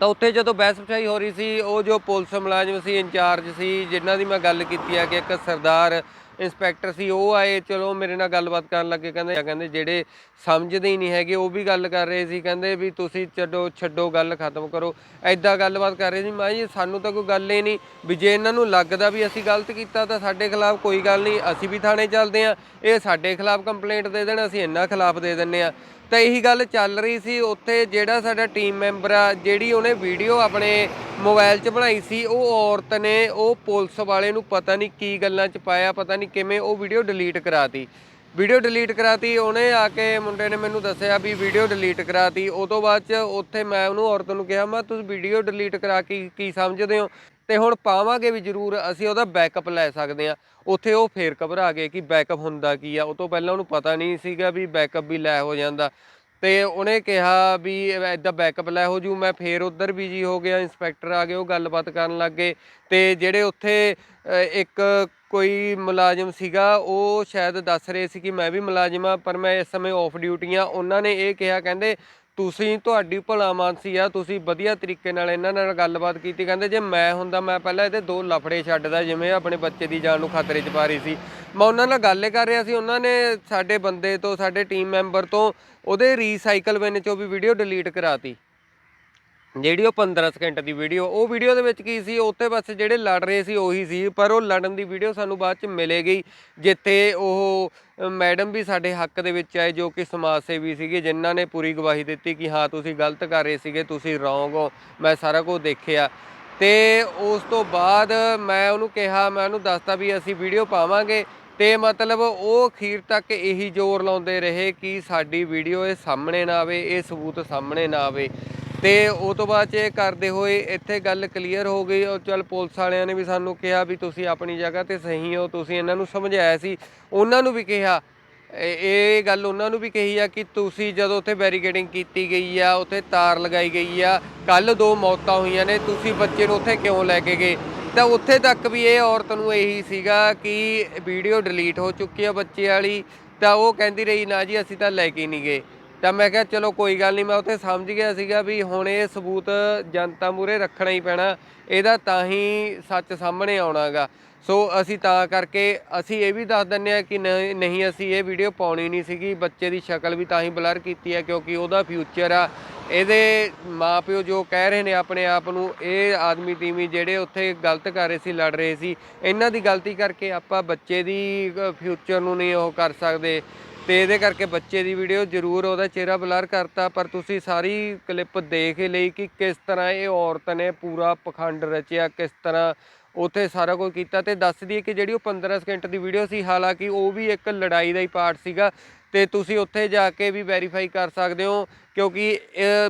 ਤਾਂ ਉੱਥੇ ਜਦੋਂ ਬਹਿਸ ਪਛਾਈ ਹੋ ਰਹੀ ਸੀ, ਉਹ ਜੋ ਪੁਲਿਸ ਮੁਲਾਜ਼ਮ ਸੀ, ਇੰਚਾਰਜ ਸੀ, ਜਿਨ੍ਹਾਂ ਦੀ ਮੈਂ ਗੱਲ ਕੀਤੀ ਆ ਕਿ ਇੱਕ ਸਰਦਾਰ ਇੰਸਪੈਕਟਰ ਸੀ, ਉਹ ਆਏ, ਚਲੋ ਮੇਰੇ ਨਾਲ ਗੱਲਬਾਤ ਕਰਨ ਲੱਗੇ, ਕਹਿੰਦੇ ਕਹਿੰਦੇ, ਜਿਹੜੇ ਸਮਝਦੇ ਹੀ ਨਹੀਂ ਹੈਗੇ, ਉਹ ਵੀ ਗੱਲ ਕਰ ਰਹੇ ਸੀ, ਕਹਿੰਦੇ ਵੀ ਤੁਸੀਂ ਛੱਡੋ ਛੱਡੋ, ਗੱਲ ਖਤਮ ਕਰੋ। ਐਦਾਂ ਗੱਲਬਾਤ ਕਰ ਰਹੇ ਸੀ, ਮੈਂ ਜੀ, ਸਾਨੂੰ ਤਾਂ ਕੋਈ ਗੱਲ ਹੀ ਨਹੀਂ, ਵੀ ਜੇ ਇਹਨਾਂ ਨੂੰ ਲੱਗਦਾ ਵੀ ਅਸੀਂ ਗਲਤ ਕੀਤਾ, ਤਾਂ ਸਾਡੇ ਖਿਲਾਫ ਕੋਈ ਗੱਲ ਨਹੀਂ, ਅਸੀਂ ਵੀ ਥਾਣੇ ਚੱਲਦੇ ਆ ਇਹ ਸਾਡੇ ਖਿਲਾਫ ਕੰਪਲੇਂਟ ਦੇ ਦੇਣ, ਅਸੀਂ ਇਹਨਾਂ ਖਿਲਾਫ ਦੇ ਦਿੰਨੇ ਆ ਤਾਂ ਇਹੀ ਗੱਲ ਚੱਲ ਰਹੀ ਸੀ, ਉੱਥੇ ਜਿਹੜਾ ਸਾਡਾ ਟੀਮ ਮੈਂਬਰ ਆ, ਜਿਹੜੀ ਉਹਨੇ ਵੀਡੀਓ ਆਪਣੇ ਮੋਬਾਈਲ 'ਚ ਬਣਾਈ ਸੀ, ਉਹ ਔਰਤ ਨੇ, ਉਹ ਪੁਲਿਸ ਵਾਲੇ ਨੂੰ ਪਤਾ ਨਹੀਂ ਕੀ ਗੱਲਾਂ 'ਚ ਪਾਇਆ, ਪਤਾ ਨਹੀਂ ਕਿਵੇਂ ਉਹ ਵੀਡੀਓ ਡਿਲੀਟ ਕਰਾਤੀ। ਵੀਡੀਓ ਡਿਲੀਟ ਕਰਾਤੀ, ਉਹਨੇ ਆ ਕੇ ਮੁੰਡੇ ਨੇ ਮੈਨੂੰ ਦੱਸਿਆ ਵੀ ਵੀਡੀਓ ਡਿਲੀਟ ਕਰਾਤੀ। ਉਹ ਤੋਂ ਬਾਅਦ 'ਚ ਉੱਥੇ ਮੈਂ ਉਹਨੂੰ ਔਰਤ ਨੂੰ ਕਿਹਾ, ਮੈਂ ਤੁਸੀਂ ਵੀਡੀਓ ਡਿਲੀਟ ਕਰਾ ਕੇ ਕੀ ਸਮਝਦੇ ਹੋ? ਤੇ ਹੁਣ ਪਾਵਾਂਗੇ ਵੀ ਜ਼ਰੂਰ, ਅਸੀਂ ਉਹਦਾ ਬੈਕਅਪ ਲੈ ਸਕਦੇ ਆ ਉੱਥੇ ਉਹ ਫੇਰ ਘਬਰਾ ਗਏ ਕਿ ਬੈਕਅਪ ਹੁੰਦਾ ਕੀ ਆ। ਉਹ ਤੋਂ ਪਹਿਲਾਂ ਉਹਨੂੰ ਪਤਾ ਨਹੀਂ ਸੀਗਾ ਵੀ ਬੈਕਅਪ ਵੀ ਲੈ ਹੋ ਜਾਂਦਾ। ਤੇ ਉਹਨੇ ਕਿਹਾ ਵੀ ਐਦਾਂ ਬੈਕਅਪ ਲੈ ਹੋ ਜੂ, ਮੈਂ ਫੇਰ ਉਧਰ ਬਿਜ਼ੀ ਹੋ ਗਿਆ ਇੰਸਪੈਕਟਰ ਆ ਗਏ, ਉਹ ਗੱਲਬਾਤ ਕਰਨ ਲੱਗ ਗਏ। ਤੇ ਜਿਹੜੇ ਉੱਥੇ ਇੱਕ ਕੋਈ ਮੁਲਾਜ਼ਮ ਸੀਗਾ, ਉਹ ਸ਼ਾਇਦ ਦੱਸ ਰਹੇ ਸੀ ਕਿ ਮੈਂ ਵੀ ਮੁਲਾਜ਼ਮ ਆ, ਪਰ ਮੈਂ ਇਸ ਸਮੇਂ ਆਫ ਡਿਊਟੀ ਆ। ਉਹਨਾਂ ਨੇ ਇਹ ਕਿਹਾ, ਕਹਿੰਦੇ ਤੁਸੀਂ ਤੁਹਾਡੀ ਭਲਾ ਮਾਨਸੀ ਆ, ਤੁਸੀਂ ਵਧੀਆ ਤਰੀਕੇ ਨਾਲ ਇਹਨਾਂ ਨਾਲ ਗੱਲਬਾਤ ਕੀਤੀ। ਕਹਿੰਦੇ ਜੇ ਮੈਂ ਹੁੰਦਾ, ਮੈਂ ਪਹਿਲਾਂ ਇਹਦੇ ਦੋ ਲਫੜੇ ਛੱਡਦਾ, ਜਿਵੇਂ ਆਪਣੇ ਬੱਚੇ ਦੀ ਜਾਨ ਨੂੰ ਖਤਰੇ 'ਚ ਪਾ ਰਹੀ ਸੀ। ਮੈਂ ਉਹਨਾਂ ਨਾਲ ਗੱਲ ਹੀ ਕਰ ਰਿਹਾ ਸੀ, ਉਹਨਾਂ ਨੇ ਸਾਡੇ ਬੰਦੇ ਤੋਂ, ਸਾਡੇ ਟੀਮ ਮੈਂਬਰ ਤੋਂ ਉਹਦੇ ਰੀਸਾਈਕਲ ਬਿਨ 'ਚੋਂ ਵੀ ਵੀਡੀਓ ਡਿਲੀਟ ਕਰਾਤੀ। ਜਿਹੜੀ ਉਹ 15 ਸਕਿੰਟ ਦੀ ਵੀਡੀਓ ਉਹ ਵੀਡੀਓ ਦੇ ਵਿੱਚ ਕੀ ਸੀ? ਉੱਥੇ ਬਸ ਜਿਹੜੇ ਲੜ ਰਹੇ ਸੀ ਉਹੀ ਸੀ, ਪਰ ਉਹ ਲੜਨ ਦੀ ਵੀਡੀਓ ਸਾਨੂੰ ਬਾਅਦ ਚ ਮਿਲੇਗੀ ਜਿੱਥੇ ਉਹ ਮੈਡਮ ਵੀ ਸਾਡੇ ਹੱਕ ਦੇ ਵਿੱਚ ਆਏ, ਜੋ ਕਿ ਸਮਾਜ ਸੇਵੀ ਸੀਗੇ, ਜਿਨ੍ਹਾਂ ਨੇ ਪੂਰੀ ਗਵਾਹੀ ਦਿੱਤੀ ਕਿ ਹਾਂ, ਤੁਸੀਂ ਗਲਤ ਕਰ ਰਹੇ ਸੀਗੇ, ਤੁਸੀਂ ਰੋਂਗ ਹੋ, ਮੈਂ ਸਾਰਾ ਕੁਝ ਦੇਖਿਆ। ਤੇ ਉਸ ਤੋਂ ਬਾਅਦ ਮੈਂ ਉਹਨੂੰ ਕਿਹਾ, ਮੈਂ ਉਹਨੂੰ ਦੱਸਤਾ ਵੀ ਅਸੀਂ ਵੀਡੀਓ ਪਾਵਾਂਗੇ, ਤੇ ਮਤਲਬ ਉਹ ਅਖੀਰ ਤੱਕ ਇਹੀ ਜ਼ੋਰ ਲਾਉਂਦੇ ਰਹੇ ਕਿ ਸਾਡੀ ਵੀਡੀਓ ਇਹ ਸਾਹਮਣੇ ਨਾ ਆਵੇ, ਇਹ ਸਬੂਤ ਸਾਹਮਣੇ ਨਾ ਆਵੇ। ਤੇ ਉਹ ਤੋਂ ਬਾਅਦ ਚ ਇਹ ਕਰਦੇ ਹੋਏ ਇੱਥੇ ਗੱਲ ਕਲੀਅਰ ਹੋ ਗਈ ਉਹ ਚਲ ਪੁਲਿਸ ਵਾਲਿਆਂ ਨੇ ਵੀ ਸਾਨੂੰ ਕਿਹਾ ਵੀ ਤੁਸੀਂ ਆਪਣੀ ਜਗ੍ਹਾ ਤੇ ਸਹੀ ਹੋ, ਤੁਸੀਂ ਇਹਨਾਂ ਨੂੰ ਸਮਝਾਇਆ ਸੀ। ਉਹਨਾਂ ਨੂੰ ਵੀ ਕਿਹਾ। ਇਹ ਗੱਲ ਉਹਨਾਂ ਨੂੰ ਵੀ ਕਹੀ ਆ ਕਿ ਤੁਸੀਂ ਜਦੋਂ ਉੱਥੇ ਬੈਰੀਕੇਡਿੰਗ ਕੀਤੀ ਗਈ ਆ, ਉੱਥੇ ਤਾਰ ਲਗਾਈ ਗਈ ਆ ਕੱਲ ਦੋ ਮੌਤਾਂ ਹੋਈਆਂ ਨੇ, ਤੁਸੀਂ ਬੱਚੇ ਨੂੰ ਉੱਥੇ ਕਿਉਂ ਲੈ ਕੇ ਗਏ? ਤਾਂ ਉੱਥੇ ਤੱਕ ਵੀ ਇਹ ਔਰਤ ਨੂੰ ਇਹੀ ਸੀਗਾ ਕਿ ਵੀਡੀਓ ਡਿਲੀਟ ਹੋ ਚੁੱਕੀ ਆ ਬੱਚੇ ਵਾਲੀ, ਤਾਂ ਉਹ ਕਹਿੰਦੀ ਰਹੀ, ਨਾ ਜੀ, ਅਸੀਂ ਤਾਂ ਲੈ ਕੇ ਨਹੀਂ ਗਏ। ਤਾਂ ਮੈਂ ਕਿਹਾ ਚਲੋ ਕੋਈ ਗੱਲ ਨਹੀਂ, ਮੈਂ ਉੱਥੇ ਸਮਝ ਗਿਆ ਸੀਗਾ ਵੀ ਹੁਣ ਇਹ ਸਬੂਤ ਜਨਤਾ ਮੂਰੇ ਰੱਖਣਾ ਹੀ ਪੈਣਾ, ਇਹਦਾ ਤਾਂ ਹੀ ਸੱਚ ਸਾਹਮਣੇ ਆਉਣਾਗਾ। ਸੋ ਅਸੀਂ ਤਾਂ ਕਰਕੇ ਅਸੀਂ ਇਹ ਵੀ ਦੱਸ ਦਿੰਨੇ ਆ ਕਿ ਨਹੀਂ ਨਹੀਂ ਅਸੀਂ ਇਹ ਵੀਡੀਓ ਪਾਉਣੀ ਨਹੀਂ ਸੀਗੀ, ਬੱਚੇ ਦੀ ਸ਼ਕਲ ਵੀ ਤਾਂ ਹੀ ਬਲਰ ਕੀਤੀ ਹੈ ਕਿਉਂਕਿ ਉਹਦਾ ਫਿਊਚਰ ਆ। ਇਹਦੇ ਮਾਪਿਓ ਜੋ ਕਹਿ ਰਹੇ ਨੇ ਆਪਣੇ ਆਪ ਨੂੰ, ਇਹ ਆਦਮੀ ਤੀਵੀਂ ਜਿਹੜੇ ਉੱਥੇ ਗਲਤ ਕਰ ਰਹੇ ਸੀ, ਲੜ ਰਹੇ ਸੀ, ਇਹਨਾਂ ਦੀ ਗਲਤੀ ਕਰਕੇ ਆਪਾਂ ਬੱਚੇ ਦੀ ਫਿਊਚਰ ਨੂੰ ਨਹੀਂ ਉਹ ਕਰ ਸਕਦੇ। ਤੇ ਇਹਦੇ ਕਰਕੇ ਬੱਚੇ ਦੀ ਵੀਡੀਓ ਜ਼ਰੂਰ ਉਹਦਾ ਚਿਹਰਾ ਬਲਰ ਕਰਤਾ, ਪਰ ਤੁਸੀਂ ਸਾਰੀ ਕਲਿੱਪ ਦੇਖ ਹੀ ਲਈ ਕਿ ਕਿਸ ਤਰ੍ਹਾਂ ਇਹ ਔਰਤ ਨੇ ਪੂਰਾ ਪਖੰਡ ਰਚਿਆ, ਕਿਸ ਤਰ੍ਹਾਂ ਉਥੇ ਸਾਰਾ ਕੁਝ ਕੀਤਾ। ਤੇ ਦੱਸ ਦਈਏ ਕਿ ਜਿਹੜੀ ਉਹ 15 ਸਕਿੰਟ ਦੀ ਵੀਡੀਓ ਸੀ, ਹਾਲਾਂਕਿ ਉਹ ਵੀ ਇੱਕ ਲੜਾਈ ਦਾ ਹੀ ਪਾਰਟ ਸੀਗਾ। ਤੇ ਤੁਸੀਂ ਉੱਥੇ ਜਾ ਕੇ ਵੀ ਵੈਰੀਫਾਈ ਕਰ ਸਕਦੇ ਹੋ, ਕਿਉਂਕਿ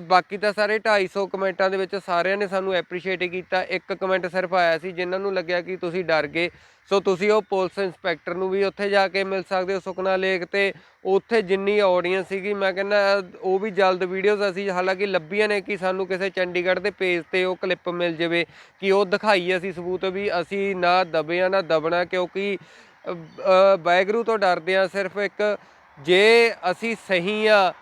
ਬਾਕੀ ਤਾਂ ਸਾਰੇ 250 ਕਮੈਂਟਾਂ ਦੇ ਵਿੱਚ ਸਾਰਿਆਂ ਨੇ ਸਾਨੂੰ ਐਪਰੀਸ਼ੀਏਟ ਕੀਤਾ। ਇੱਕ ਕਮੈਂਟ ਸਿਰਫ ਆਇਆ ਸੀ, ਜਿਨ੍ਹਾਂ ਨੂੰ ਲੱਗਿਆ ਕਿ ਤੁਸੀਂ ਡਰ ਗਏ। ਸੋ ਤੁਸੀਂ ਉਹ ਪੁਲਿਸ ਇੰਸਪੈਕਟਰ ਨੂੰ ਵੀ ਉੱਥੇ ਜਾ ਕੇ ਮਿਲ ਸਕਦੇ ਹੋ, ਸੁਖਨਾ ਲੇਕ ਤੇ। ਉੱਥੇ ਜਿੰਨੀ ਆਡੀਅנס ਸੀਗੀ, ਮੈਂ ਕਹਿੰਦਾ, ਉਹ ਵੀ ਜਲਦ ਵੀਡੀਓਜ਼ ਅਸੀਂ, ਹਾਲਾਂਕਿ ਲੱਭੀਆਂ ਨੇ ਕਿ ਸਾਨੂੰ ਕਿਸੇ ਚੰਡੀਗੜ੍ਹ ਦੇ ਪੇਜ ਤੇ ਉਹ ਕਲਿੱਪ ਮਿਲ ਜਾਵੇ, ਕਿ ਉਹ ਦਿਖਾਈ ਅਸੀਂ ਸਬੂਤ ਵੀ, ਅਸੀਂ ਨਾ ਦਬਿਆ, ਨਾ ਦਬਣਾ, ਕਿਉਂਕਿ ਵਾਹਿਗੁਰੂ ਤੋਂ ਡਰਦੇ ਆ ਸਿਰਫ ਇੱਕ ਜੇ ਅਸੀਂ ਸਹੀ ਆ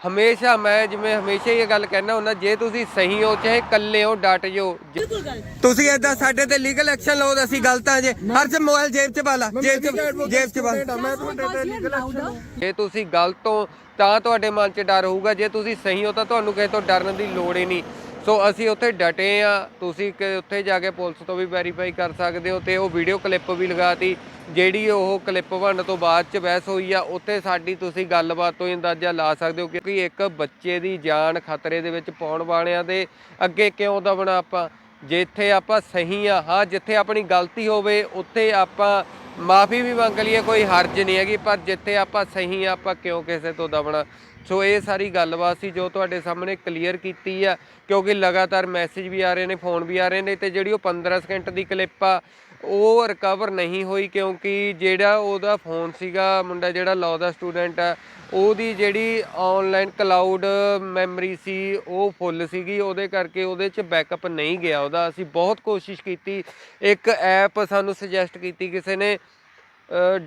ਹਮੇਸ਼ਾ ਮੈਂ ਜਿਵੇਂ ਹਮੇਸ਼ਾ ਹੀ ਇਹ ਗੱਲ ਕਹਿਣਾ ਹੁੰਦਾ ਜੇ ਤੁਸੀਂ ਸਹੀ ਹੋ ਚਾਹੇ ਇਕੱਲੇ ਹੋ ਡਟ ਜਾਓ ਬਿਲਕੁਲ ਗੱਲ। ਤੁਸੀਂ ਏਦਾਂ ਸਾਡੇ ਤੇ ਲੀਗਲ ਐਕਸ਼ਨ ਲਓ ਤਾਂ ਅਸੀਂ ਗਲਤ ਆ ਜੇ ਹਰ ਸੇ ਮੋਬਾਈਲ ਜੇਬ 'ਚ ਪਾ ਲਾ ਜੇਬ 'ਚ ਜੇਬ 'ਚ ਪਾ ਲੀਗਲ ਐਕਸ਼ਨ ਜੇ ਤੁਸੀਂ ਗਲਤ ਹੋ ਤਾਂ ਤੁਹਾਡੇ ਮਨ 'ਚ ਡਰ ਹੋਊਗਾ ਜੇ ਤੁਸੀਂ ਸਹੀ ਹੋ ਤਾਂ ਤੁਹਾਨੂੰ ਕਿਸੇ ਤੋਂ ਡਰਨ ਦੀ ਲੋੜ ਹੀ ਨਹੀਂ। ਸੋ ਅਸੀਂ ਉੱਥੇ ਡਟੇ ਆ। ਤੁਸੀਂ ਕਿ ਉੱਥੇ ਜਾ ਕੇ ਪੁਲਿਸ ਤੋਂ ਵੀ ਵੈਰੀਫਾਈ ਕਰ ਸਕਦੇ ਹੋ ਤੇ ਉਹ ਵੀਡੀਓ ਕਲਿੱਪ ਵੀ ਲਗਾਤੀ, ਜਿਹੜੀ ਉਹ ਕਲਿੱਪ ਬਣਨ ਤੋਂ ਬਾਅਦ ਚ ਬਹਿਸ ਹੋਈ ਆ, ਉੱਥੇ ਸਾਡੀ ਤੁਸੀਂ ਗੱਲਬਾਤ ਤੋਂ ਹੀ ਅੰਦਾਜ਼ਾ ਲਾ ਸਕਦੇ ਹੋ ਕਿਉਂਕਿ ਇੱਕ ਬੱਚੇ ਦੀ ਜਾਨ ਖਤਰੇ ਦੇ ਵਿੱਚ ਪਾਉਣ ਵਾਲਿਆਂ ਦੇ ਅੱਗੇ ਕਿਉਂ ਦਬਣਾ ਆਪਾਂ? ਜਿੱਥੇ ਆਪਾਂ ਸਹੀ ਆ, ਹਾਂ, ਜਿੱਥੇ ਆਪਣੀ ਗਲਤੀ ਹੋਵੇ, ਉੱਥੇ ਆਪਾਂ ਮਾਫੀ ਵੀ ਮੰਗ ਲਈਏ, ਕੋਈ ਹਰਜ ਨਹੀਂ ਹੈਗੀ, ਪਰ ਜਿੱਥੇ ਆਪਾਂ ਸਹੀ ਆ, ਆਪਾਂ ਕਿਉਂ ਕਿਸੇ ਤੋਂ ਦਬਣਾ? ਸੋ ਇਹ ਸਾਰੀ ਗੱਲਬਾਤ ਸੀ ਜੋ ਤੁਹਾਡੇ ਸਾਹਮਣੇ ਕਲੀਅਰ ਕੀਤੀ ਆ, ਕਿਉਂਕਿ ਲਗਾਤਾਰ ਮੈਸੇਜ ਵੀ ਆ ਰਹੇ ਨੇ ਫੋਨ ਵੀ ਆ ਰਹੇ ਨੇ ਤੇ ਜਿਹੜੀ ਉਹ 15 ਸਕਿੰਟ ਦੀ ਕਲਿੱਪ ਆ, ਉਹ ਰਿਕਵਰ ਨਹੀਂ ਹੋਈ ਕਿਉਂਕਿ ਜਿਹੜਾ ਉਹਦਾ ਫੋਨ ਸੀਗਾ, ਮੁੰਡਾ ਜਿਹੜਾ ਲਾਅ ਦਾ ਸਟੂਡੈਂਟ ਆ, ਉਹਦੀ ਜਿਹੜੀ ਆਨਲਾਈਨ ਕਲਾਊਡ ਮੈਮਰੀ ਸੀ, ਉਹ ਫੁੱਲ ਸੀਗੀ, ਉਹਦੇ ਕਰਕੇ ਉਹਦੇ 'ਚ ਬੈਕਅਪ ਨਹੀਂ ਗਿਆ ਉਹਦਾ। ਅਸੀਂ ਬਹੁਤ ਕੋਸ਼ਿਸ਼ ਕੀਤੀ, ਇੱਕ ਐਪ ਸਾਨੂੰ ਸੁਜੈਸਟ ਕੀਤੀ ਕਿਸੇ ਨੇ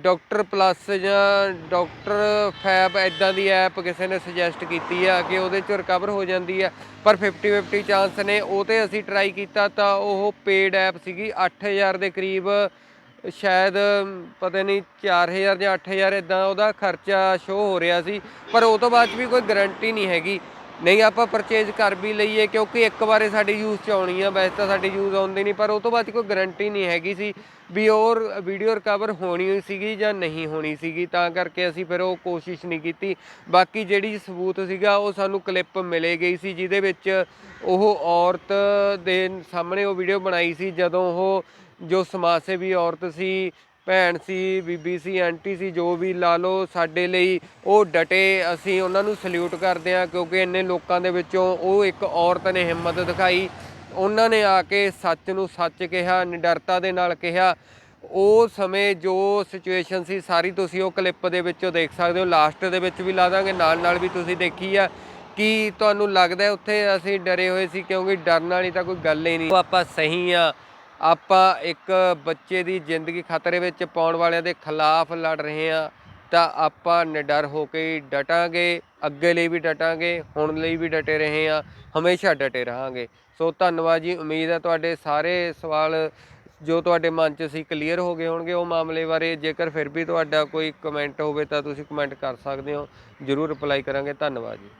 ਡਾਕਟਰ ਪਲੱਸ ਜਾਂ ਡਾਕਟਰ ਫੈਬ ਐਦਾਂ ਦੀ ਐਪ ਕਿਸੇ ਨੇ ਸੁਜੈਸਟ ਕੀਤੀ ਆ ਕਿ ਉਹਦੇ 'ਚੋਂ ਰਿਕਵਰ ਹੋ ਜਾਂਦੀ ਆ। ਪਰ 50 50 ਚਾਂਸ ਨੇ, ਉਹ ਤੇ ਅਸੀਂ ਟਰਾਈ ਕੀਤਾ ਤਾਂ ਉਹ ਪੇਡ ਐਪ ਸੀਗੀ। 8000 ਦੇ ਕਰੀਬ, ਸ਼ਾਇਦ, ਪਤਾ ਨਹੀਂ 4000 ਜਾਂ 8000 ਇਦਾਂ ਉਹਦਾ ਖਰਚਾ ਸ਼ੋ ਹੋ ਰਿਹਾ ਸੀ। ਪਰ ਉਹ ਤੋਂ ਬਾਅਦ 'ਚ ਵੀ ਕੋਈ ਗਾਰੰਟੀ ਨਹੀਂ ਹੈਗੀ। ਨਹੀਂ, ਆਪਾਂ ਪਰਚੇਜ਼ ਕਰ ਵੀ ਲਈਏ ਕਿਉਂਕਿ ਇੱਕ ਵਾਰੇ ਸਾਡੇ ਯੂਜ਼ 'ਚ ਆਉਣੀ ਆ, ਵੈਸੇ ਤਾਂ ਸਾਡੇ ਯੂਜ਼ ਆਉਂਦੇ ਨਹੀਂ, ਪਰ ਉਹ ਤੋਂ ਬਾਅਦ 'ਚ ਕੋਈ ਗਾਰੰਟੀ ਨਹੀਂ ਹੈਗੀ ਸੀ। ਵੀ ਉਹ ਵੀਡੀਓ ਰਿਕਵਰ ਹੋਣੀ ਹੋਈ ਸੀਗੀ ਜਾਂ ਨਹੀਂ ਹੋਣੀ ਸੀਗੀ, ਤਾਂ ਕਰਕੇ ਅਸੀਂ ਫਿਰ ਉਹ ਕੋਸ਼ਿਸ਼ ਨਹੀਂ ਕੀਤੀ। ਬਾਕੀ ਜਿਹੜੀ ਸਬੂਤ ਸੀਗਾ, ਉਹ ਸਾਨੂੰ ਕਲਿੱਪ ਮਿਲੇ ਗਈ ਸੀ, ਜਿਹਦੇ ਵਿੱਚ ਉਹ ਔਰਤ ਦੇ ਸਾਹਮਣੇ ਉਹ ਵੀਡੀਓ ਬਣਾਈ ਸੀ, ਜਦੋਂ ਉਹ ਜੋ ਸਮਾਜ ਸੇਵੀ ਔਰਤ ਸੀ, ਭੈਣ ਸੀ, ਬੀਬੀ ਸੀ, ਆਂਟੀ ਸੀ, ਜੋ ਵੀ ਲਾ ਲਓ ਸਾਡੇ ਲਈ ਉਹ ਡਟੇ, ਅਸੀਂ ਉਹਨਾਂ ਨੂੰ ਸਲੂਟ ਕਰਦੇ ਹਾਂ, ਕਿਉਂਕਿ ਇੰਨੇ ਲੋਕਾਂ ਦੇ ਵਿੱਚੋਂ ਉਹ ਇੱਕ ਔਰਤ ਨੇ ਹਿੰਮਤ ਦਿਖਾਈ। ਉਹਨਾਂ ਨੇ ਆ ਕੇ ਸੱਚ ਨੂੰ ਸੱਚ ਕਿਹਾ, ਨਿਡਰਤਾ ਦੇ ਨਾਲ ਕਿਹਾ। ਉਹ ਸਮੇਂ ਜੋ ਸਿਚੁਏਸ਼ਨ ਸੀ, ਸਾਰੀ ਤੁਸੀਂ ਉਹ ਕਲਿੱਪ ਦੇ ਵਿੱਚੋਂ ਦੇਖ ਸਕਦੇ ਹੋ। ਲਾਸਟ ਦੇ ਵਿੱਚ ਵੀ ਲਾ ਦਾਂਗੇ ਨਾਲ ਨਾਲ ਵੀ ਤੁਸੀਂ ਦੇਖੀ ਆ। ਕੀ ਤੁਹਾਨੂੰ ਲੱਗਦਾ ਉੱਥੇ ਅਸੀਂ ਡਰੇ ਹੋਏ ਸੀ? ਕਿਉਂਕਿ ਡਰਨ ਵਾਲੀ ਤਾਂ ਕੋਈ ਗੱਲ ਹੀ ਨਹੀਂ। ਆਪਾਂ ਸਹੀ ਆ। ਆਪਾਂ ਇੱਕ ਬੱਚੇ ਦੀ ਜ਼ਿੰਦਗੀ ਖਤਰੇ ਵਿੱਚ ਪਾਉਣ ਵਾਲਿਆਂ ਦੇ ਖਿਲਾਫ ਲੜ ਰਹੇ ਆ। ਤਾਂ ਆਪਾਂ ਨਿਡਰ ਹੋ ਕੇ ਡਟਾਂਗੇ। ਅੱਗੇ ਲਈ ਵੀ ਡਟਾਂਗੇ, ਹੁਣ ਲਈ ਵੀ ਡਟੇ ਰਹੇ ਆ। ਹਮੇਸ਼ਾ ਡਟੇ ਰਹਾਂਗੇ। ਸੋ ਧੰਨਵਾਦ ਜੀ, ਉਮੀਦ ਹੈ ਤੁਹਾਡੇ ਸਾਰੇ ਸਵਾਲ ਜੋ ਤੁਹਾਡੇ ਮਨ 'ਚ ਸੀ ਕਲੀਅਰ ਹੋ ਗਏ ਹੋਣਗੇ, ਉਹ ਮਾਮਲੇ ਬਾਰੇ ਜੇਕਰ ਫਿਰ ਵੀ ਤੁਹਾਡਾ ਕੋਈ ਕਮੈਂਟ ਹੋਵੇ ਤਾਂ ਤੁਸੀਂ ਕਮੈਂਟ ਕਰ ਸਕਦੇ ਹੋ, ਜਰੂਰ ਰਿਪਲਾਈ ਕਰਾਂਗੇ, ਧੰਨਵਾਦ ਜੀ।